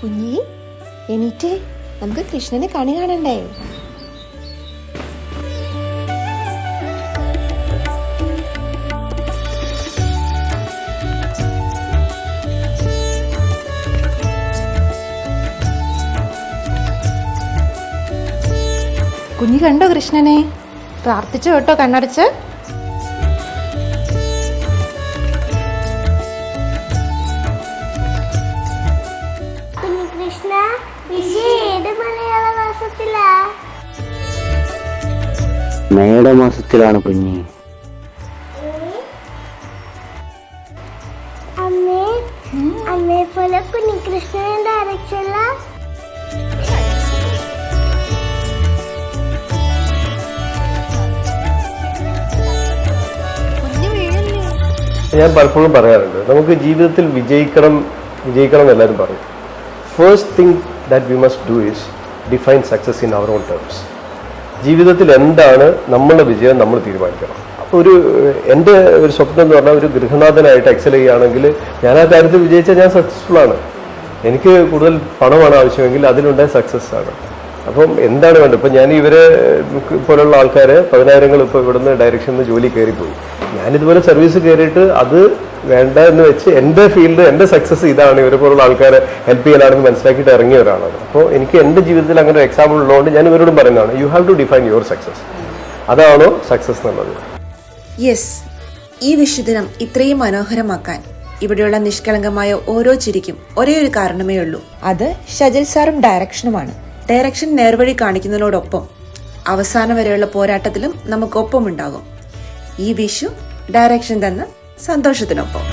കുഞ്ഞി എണീറ്റ് നമുക്ക് കൃഷ്ണനെ കണി കാണണ്ടേ? കുഞ്ഞി കണ്ടോ കൃഷ്ണനെ? പ്രാർത്ഥിച്ചു കേട്ടോ കണ്ണടച്ച്? മേടമാസത്തിലാണ് കുഞ്ഞി. അമ്മേ അമ്മേ പോലെ കുഞ്ഞികൃഷ്ണനെ ഡയറക്ഷനില ഞാൻ പലപ്പോഴും പറയാറുണ്ട് നമുക്ക് ജീവിതത്തിൽ വിജയിക്കണം വിജയിക്കണം എന്ന് എല്ലാവരും പറയും. First thing that we must do is define success in our own terms ജീവിതത്തിൽ എന്താണ് നമ്മളുടെ വിജയം നമ്മൾ തീരുമാനിക്കണം. അപ്പോൾ ഒരു എന്റെ ഒരു സ്വപ്നം എന്ന് പറഞ്ഞാൽ ഒരു ഗൃഹനാഥനായിട്ട് എക്സൽ ചെയ്യുകയാണെങ്കിൽ ഞാൻ ആ കാര്യത്തിൽ വിജയിച്ചാൽ ഞാൻ സക്സസ്ഫുൾ ആണ്. എനിക്ക് കൂടുതൽ പണമാണ് ആവശ്യമെങ്കിൽ അതിലുണ്ടായ സക്സസ് ആണ്. അപ്പം എന്താണ് വേണ്ടത്? ഇപ്പം ഞാൻ ഇവരെ പോലുള്ള ആൾക്കാർ പതിനായിരങ്ങൾ ഇപ്പോൾ ഇവിടുന്ന് ഡയറക്ഷനിൽ ജോലി കയറിപ്പോയി. ഞാനിതുപോലെ സർവീസ് കയറിയിട്ട് അത് വേണ്ട എന്ന് വെച്ച് എന്റെ ഫീൽഡ് എന്റെ സക്സസ് ഇതാണ്. ഇവരെ പോലുള്ള ആൾക്കാരെ ഹെൽപ്പ് ചെയ്യാനാണെന്ന് മനസ്സിലാക്കിയിട്ട് ഇറങ്ങിയ ഒരാളാണ്. അപ്പോൾ എനിക്ക് എന്റെ ജീവിതത്തിൽ അങ്ങനെ ഒരു എക്സാമ്പിൾ ഉള്ളതുകൊണ്ട് ഞാൻ ഇവരോടും പറയുന്നതാണ് you have to define your success അതാണോ സക്സസ് എന്നുള്ളത്? യെസ് ഈ വിഷുദിനം ഇത്രയും മനോഹരമാക്കാൻ ഇവിടെയുള്ള നിഷ്കളങ്കമായ ഓരോ ചിരിക്കും ഒരേ ഒരു കാരണമേ ഉള്ളൂ. അത് ഷജൽ സാറും ഡയറക്ഷനുമാണ് ഡയറക്ഷൻ നേർവഴി കാണിക്കുന്നതിനോടൊപ്പം അവസാനം വരെയുള്ള പോരാട്ടത്തിലും നമുക്കൊപ്പം ഉണ്ടാകും ഈ വിഷു ഡയറക്ഷൻ തന്ന സന്തോഷത്തിനൊപ്പം